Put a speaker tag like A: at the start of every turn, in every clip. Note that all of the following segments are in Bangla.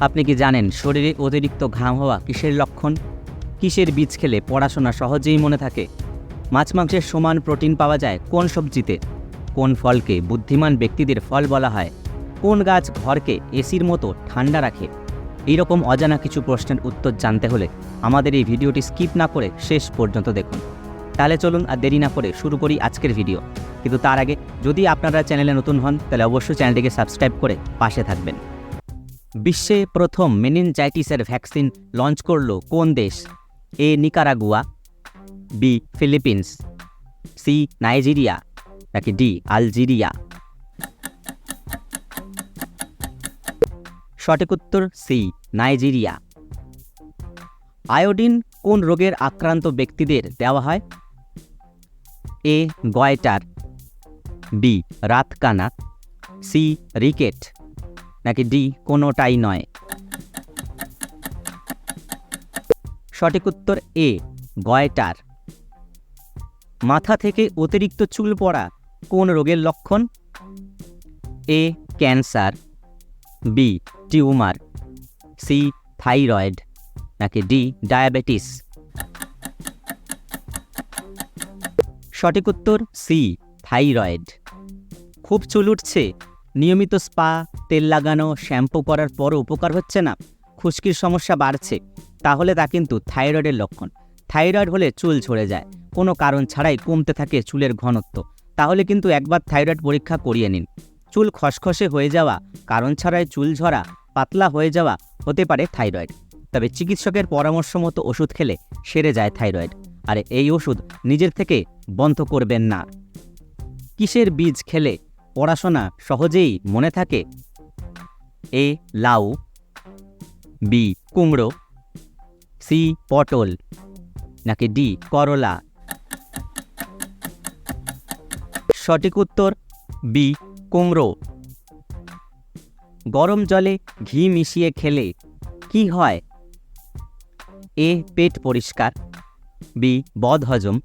A: আপনি কি জানেন শরীরে অতিরিক্ত ঘাম হওয়া কিসের লক্ষণ? কিসের বীজ খেলে পড়াশোনা সহজেই মনে থাকে? মাছ মাংসের সমান প্রোটিন পাওয়া যায় কোন সবজিতে? কোন ফলকে বুদ্ধিমান ব্যক্তিদের ফল বলা হয়? কোন গাছ ঘরকে এসির মতো ঠান্ডা রাখে? এইরকম অজানা কিছু প্রশ্নের উত্তর জানতে হলে আমাদের এই ভিডিওটি স্কিপ না করে শেষ পর্যন্ত দেখুন। তাহলে চলুন আর দেরি না করে শুরু করি আজকের ভিডিও। কিন্তু তার আগে যদি আপনারা চ্যানেলে নতুন হন, তাহলে অবশ্যই চ্যানেলটিকে সাবস্ক্রাইব করে পাশে থাকবেন। বিশ্বে প্রথম মেনিনজাইটিসের ভ্যাকসিন লঞ্চ করল কোন দেশ? A, Nicaragua, B, Philippines, C, Nigeria, নাকি ডি, আলজেরিয়া? সঠিক উত্তর সি, নাইজেরিয়া। আয়োডিন কোন রোগের আক্রান্ত ব্যক্তিদের দেওয়া হয়? এ, গয়টার, বি, রাতকানা, সি, রিকেট। নাকি ডি কোনোটাই নয়? সঠিক উত্তর এ, গয়টার। মাথা থেকে অতিরিক্ত চুল পড়া কোন রোগের লক্ষণ? A, cancer. B, tumour. C, thyroid. নাকি ডি, ডায়াবেটিস। সঠিক উত্তর সি, থাইরয়েড। খুব চুল উঠছে। নিয়মিত স্পা, তেল লাগানো, শ্যাম্পু করার পরও উপকার হচ্ছে না। খুশকির সমস্যা বাড়ছে। তাহলে তা কিন্তু থাইরয়েডের লক্ষণ। থাইরয়েড হলে চুল ঝরে যায়। কোনো কারণ ছাড়াই কমতে থাকে চুলের ঘনত্ব। তাহলে কিন্তু একবার থাইরয়েড পরীক্ষা করিয়ে নিন। চুল খসখসে হয়ে যাওয়া, কারণ ছাড়াই চুল ঝরা, পাতলা হয়ে যাওয়া হতে পারে থাইরয়েড। তবে চিকিৎসকের পরামর্শ মতো ওষুধ খেলে সেরে যায় থাইরয়েড। আর এই ওষুধ নিজের থেকে বন্ধ করবেন না। কিসের বীজ খেলে পড়াশোনা সহজেই মনে থাকে? এ, লাউ, বি, কুমড়ো, সি, পটল, নাকি ডি, করলা? সঠিক উত্তর, বি, কুমড়ো। গরম জলে ঘি মিশিয়ে খেলে কি হয়? এ, পেট পরিষ্কার, বি, বদহজম,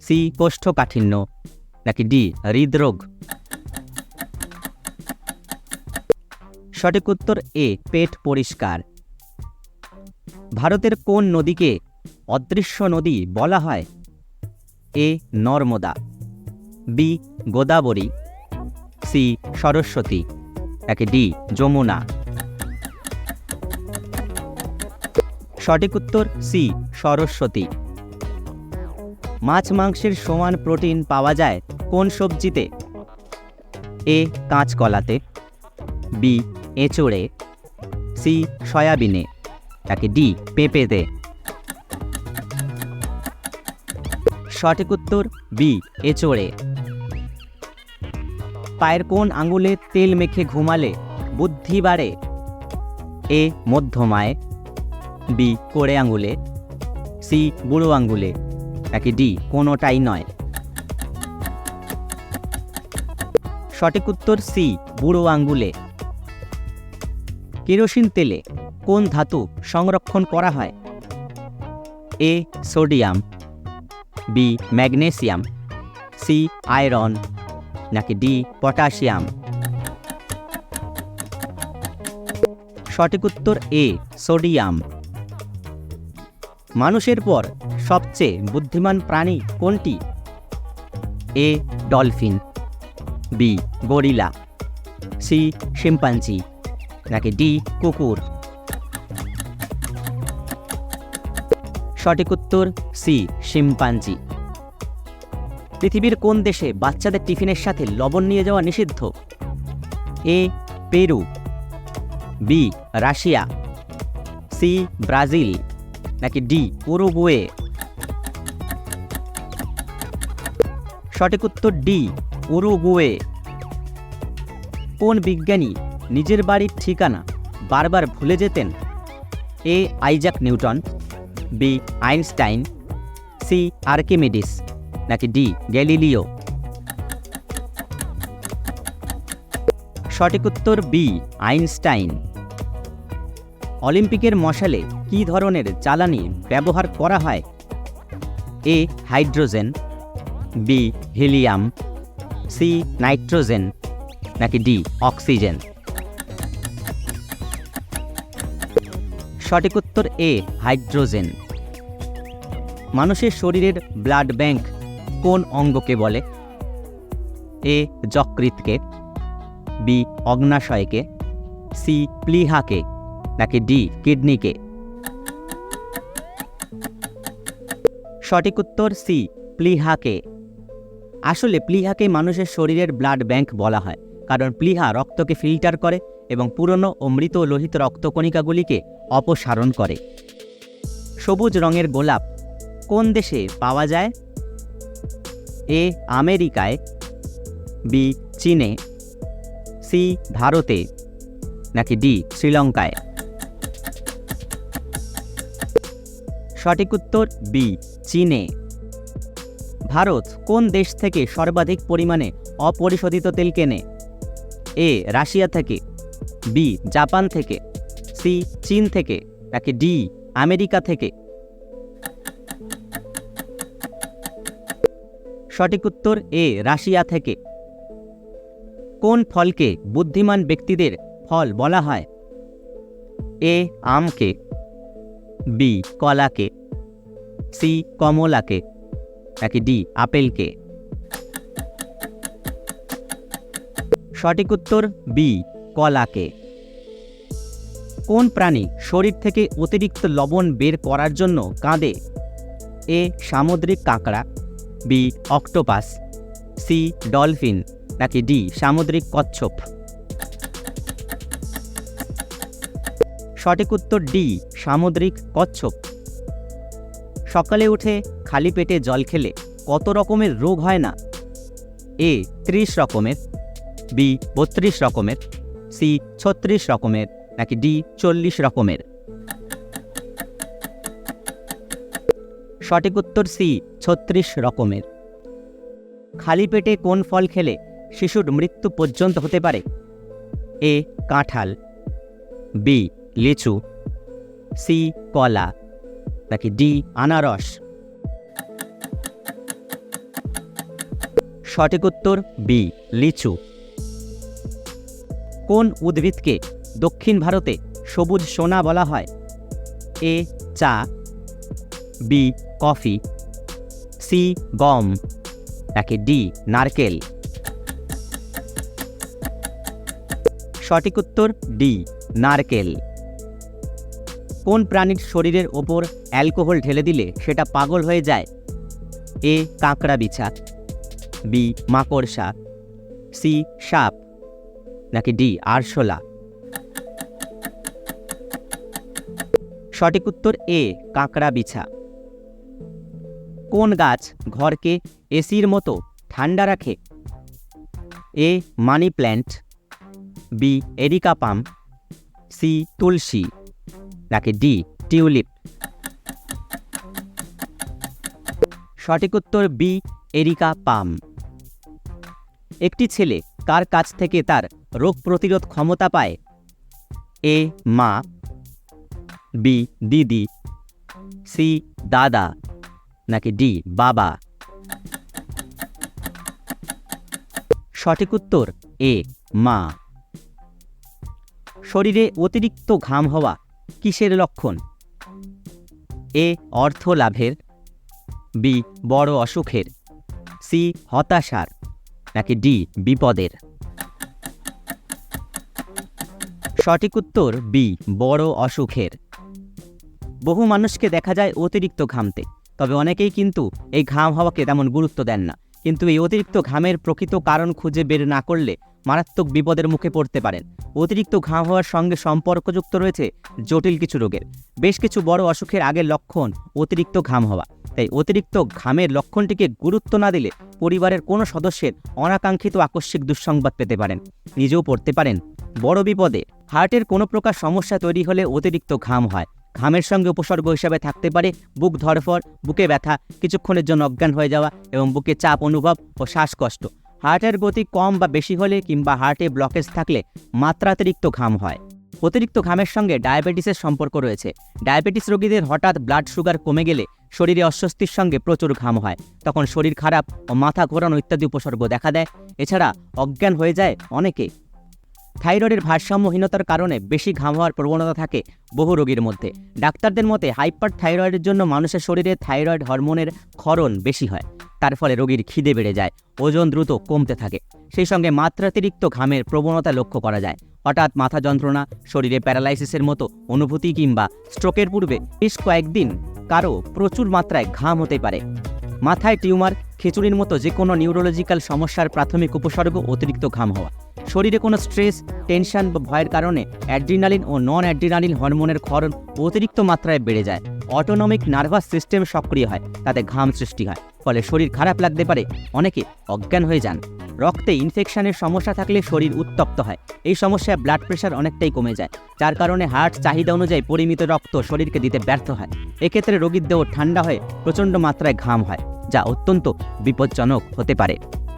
A: সি, কোষ্ঠকাঠিন্য, নাকি ডি, হৃদরোগ? সঠিক উত্তর এ, পেট পরিষ্কার। ভারতের কোন নদীকে অদৃশ্য নদী বলা হয়? A, Narmada. B, Godavari. C, Saraswati. একে ডি, যমুনা। সঠিক উত্তর সি, সরস্বতী। মাছ মাংসের সমান প্রোটিন পাওয়া যায় কোন সবজিতে? এ, কাঁচকলাতে। বি এঁচোড়ে। সি সয়াবিনে। তাকে ডি পেঁপেতে। সঠিক উত্তর বি এঁচোড়ে। পায়ের কোন আঙুলে তেল মেখে ঘুমালে বুদ্ধি বাড়ে এ মধ্যমায়। বি কোড়ে আঙুলে। সি বুড়ো আঙুলে। নাকি ডি কোনোটাই নয়। সঠিক উত্তর সি বুড়ো আঙ্গুলে কেরোসিন তেলে কোন ধাতু সংরক্ষণ করা হয়? A, sodium, B, magnesium, C, iron, নাকি ডি, পটাশিয়াম? সঠিক উত্তর এ, সোডিয়াম। মানুষের পর সবচেয়ে বুদ্ধিমান প্রাণী কোনটি? A, dolphin, B, gorilla, C, chimpanzee. নাকি ডি, কুকুর? সঠিক উত্তর, সি, শিম্পাঞ্জি। পৃথিবীর কোন দেশে বাচ্চাদের টিফিনের সাথে লবণ নিয়ে যাওয়া নিষিদ্ধ? A, Peru. B, Russia. C, Brazil. নাকি ডি, উরুগুয়ে? সঠিক উত্তর ডি, উরুগুয়ে। কোন বিজ্ঞানী নিজের বাড়ির ঠিকানা বারবার ভুলে যেতেন? A, Isaac Newton, B, Einstein, C, Archimedes, নাকি ডি, গ্যালিলিও? সঠিক উত্তর বি, আইনস্টাইন। অলিম্পিকের মশালে কী ধরনের জ্বালানি ব্যবহার করা হয়? A, hydrogen, B, helium, C, nitrogen, নাকি ডি, অক্সিজেন? সঠিক উত্তর এ, হাইড্রোজেন। মানুষের শরীরের ব্লাড ব্যাংক কোন অঙ্গকে বলে? এ যকৃতকে বি, অগ্নাশয়কে। সি, প্লিহাকে। নাকি ডি, কিডনিকে। সঠিক উত্তর সি, প্লিহাকে। আসলে প্লিহাকে মানুষের শরীরের ব্লাড ব্যাংক বলা হয়। কারণ প্লিহা রক্তকে ফিল্টার করে এবং পুরনো ও মৃত লোহিত রক্তকণিকাগুলিকে অপসারণ করে। সবুজ রঙের গোলাপ কোন দেশে পাওয়া যায়? এ, আমেরিকায়, বি, চীনে, সি, ভারতে, নাকি ডি, শ্রীলঙ্কায়? সঠিক উত্তর বি, চীনে। ভারত কোন দেশ থেকে সর্বাধিক পরিমাণে অপরিশোধিত তেল কেনে? এ, রাশিয়া থেকে, বি, জাপান থেকে, সি, চীন থেকে, নাকি ডি, আমেরিকা থেকে? সঠিক উত্তর এ, রাশিয়া থেকে। কোন ফলকে বুদ্ধিমান ব্যক্তিদের ফল বলা হয়? এ, আমকে, বি, কলাকে, সি, কমলাকে, নাকি ডি, আপেলকে? সঠিক উত্তর বি, কলাকে। কোন প্রাণী শরীর থেকে অতিরিক্ত লবণ বের করার জন্য কাঁদে? এ, সামুদ্রিক কাঁকড়া, বি, অক্টোপাস, সি, ডলফিন, নাকি ডি, সামুদ্রিক কচ্ছপ? সঠিক উত্তর ডি, সামুদ্রিক কচ্ছপ। সকালে উঠে খালি পেটে জল খেলে কত রকমের রোগ হয় না? এ, ত্রিশ রকমের বি, বত্রিশ রকমের, সি, ছত্রিশ রকমের, নাকি ডি, চল্লিশ রকমের? সঠিক উত্তর সি, ছত্রিশ রকমের। খালি পেটে কোন ফল খেলে শিশুর মৃত্যু পর্যন্ত হতে পারে? এ, কাঁঠাল। বি, লিচু। সি, কলা। নাকি ডি, আনারস। সঠিক উত্তর বি, লিচু। কোন উদ্ভিদকে দক্ষিণ ভারতে সবুজ সোনা বলা হয়? এ, চা, বি, কফি, সি, গম নাকি ডি, নারকেল। সঠিক উত্তর ডি, নারকেল। কোন প্রাণীর শরীরের ওপর অ্যালকোহল ঢেলে দিলে সেটা পাগল হয়ে যায়? এ, কাঁকড়া বিছা, বি, মাকড়সা, সি, সাপ। নাকি ডি আরশোলা সঠিক উত্তর এ, কাঁকড়া বিছা। কোন গাছ ঘরকে এসির মতো ঠান্ডা রাখে? A, money plant. B, areca palm. C, tulsi. নাকি ডি, টিউলিপ। সঠিক উত্তর বি, এরিকা পাম। একটি ছেলে কার কাছ থেকে তার রোগ প্রতিরোধ ক্ষমতা পায়। এ, মা। বি, দিদি। সি, দাদা। নাকি ডি, বাবা। সঠিক উত্তর, এ, মা। শরীরে অতিরিক্ত ঘাম হওয়া কিসের লক্ষণ? এ অর্থ লাভের বি, বড় অসুখের। সি, হতাশার। নাকি ডি, বিপদের। সঠিক উত্তর বি বড় অসুখের। বহু মানুষকে দেখা যায় অতিরিক্ত ঘামতে, তবে অনেকেই কিন্তু এই ঘাম হওয়াকে তেমন গুরুত্ব দেন না। কিন্তু এই অতিরিক্ত ঘামের প্রকৃত কারণ খুঁজে বের না করলে মারাত্মক বিপদের মুখে পড়তে পারেন। অতিরিক্ত ঘাম হওয়ার সঙ্গে সম্পর্কযুক্ত রয়েছে জটিল কিছু রোগের। বেশ কিছু বড় অসুখের আগের লক্ষণ অতিরিক্ত ঘাম হওয়া। তাই অতিরিক্ত ঘামের লক্ষণটিকে গুরুত্ব না দিলে পরিবারের কোনো সদস্যের অনাকাঙ্ক্ষিত আকস্মিক দুঃসংবাদ পেতে পারেন। নিজেও পড়তে পারেন। বড় বিপদে হার্টের কোনো প্রকার সমস্যা তৈরি হলে অতিরিক্ত ঘাম হয়। ঘামের সঙ্গে উপসর্গ হিসাবে থাকতে পারে বুক ধরফর বুকে ব্যথা, কিছুক্ষণের জন্য অজ্ঞান হয়ে যাওয়া এবং বুকে চাপ অনুভব ও শ্বাসকষ্ট। হার্টের গতি কম বা বেশি হলে কিংবা হার্টে ব্লকেজ থাকলে মাত্রাতিরিক্ত ঘাম হয়। অতিরিক্ত ঘামের সঙ্গে ডায়াবেটিসের সম্পর্ক রয়েছে। ডায়াবেটিস রোগীদের হঠাৎ ব্লাড সুগার কমে গেলে শরীরে অস্বস্তির সঙ্গে প্রচুর ঘাম হয়। তখন শরীর খারাপ ও মাথা ঘোরানো ইত্যাদি উপসর্গ দেখা দেয়। এছাড়া অজ্ঞান হয়ে যায় অনেকে। থাইরয়েডের ভারসাম্যহীনতার কারণে বেশি ঘাম হওয়ার প্রবণতা থাকে বহু রোগীর মধ্যে। ডাক্তারদের মতে হাইপার থাইরয়েডের জন্য মানুষের শরীরে থাইরয়েড হরমোনের ক্ষরণ বেশি হয়। তার ফলে রোগীর খিদে বেড়ে যায়, ওজন দ্রুত কমতে থাকে। সেই সঙ্গে মাত্রাতিরিক্ত ঘামের প্রবণতা লক্ষ্য করা যায়। হঠাৎ মাথা যন্ত্রণা, শরীরে প্যারালাইসিসের মতো অনুভূতি কিংবা স্ট্রোকের পূর্বে বেশ কয়েকদিন কারও প্রচুর মাত্রায় ঘাম হতে পারে। মাথায় টিউমার খিচুড়ির মতো যে কোনো নিউরোলজিক্যাল সমস্যার প্রাথমিক উপসর্গ অতিরিক্ত ঘাম হওয়া। শরীরে কোনো স্ট্রেস টেনশন বা ভয়ের কারণে অ্যাড্রিনালিন ও নন অ্যাড্রিনালিন হরমোনের ক্ষরণ অতিরিক্ত মাত্রায় বেড়ে যায়। অটোনমিক নার্ভাস সিস্টেম সক্রিয় হয়, তাতে ঘাম সৃষ্টি হয়। ফলে শরীর খারাপ লাগতে পারে। অনেকে অজ্ঞান হয়ে যান। রক্তে ইনফেকশনের সমস্যা থাকলে শরীর উত্তপ্ত হয়। এই সমস্যায় ব্লাড প্রেশার অনেকটাই কমে যায়। যার কারণে হার্ট চাহিদা অনুযায়ী পরিমিত রক্ত শরীরকে দিতে ব্যর্থ হয়। এক্ষেত্রে রোগীর দেহ ঠান্ডা হয়ে প্রচণ্ড মাত্রায় ঘাম হয়, যা অত্যন্ত বিপজ্জনক হতে পারে।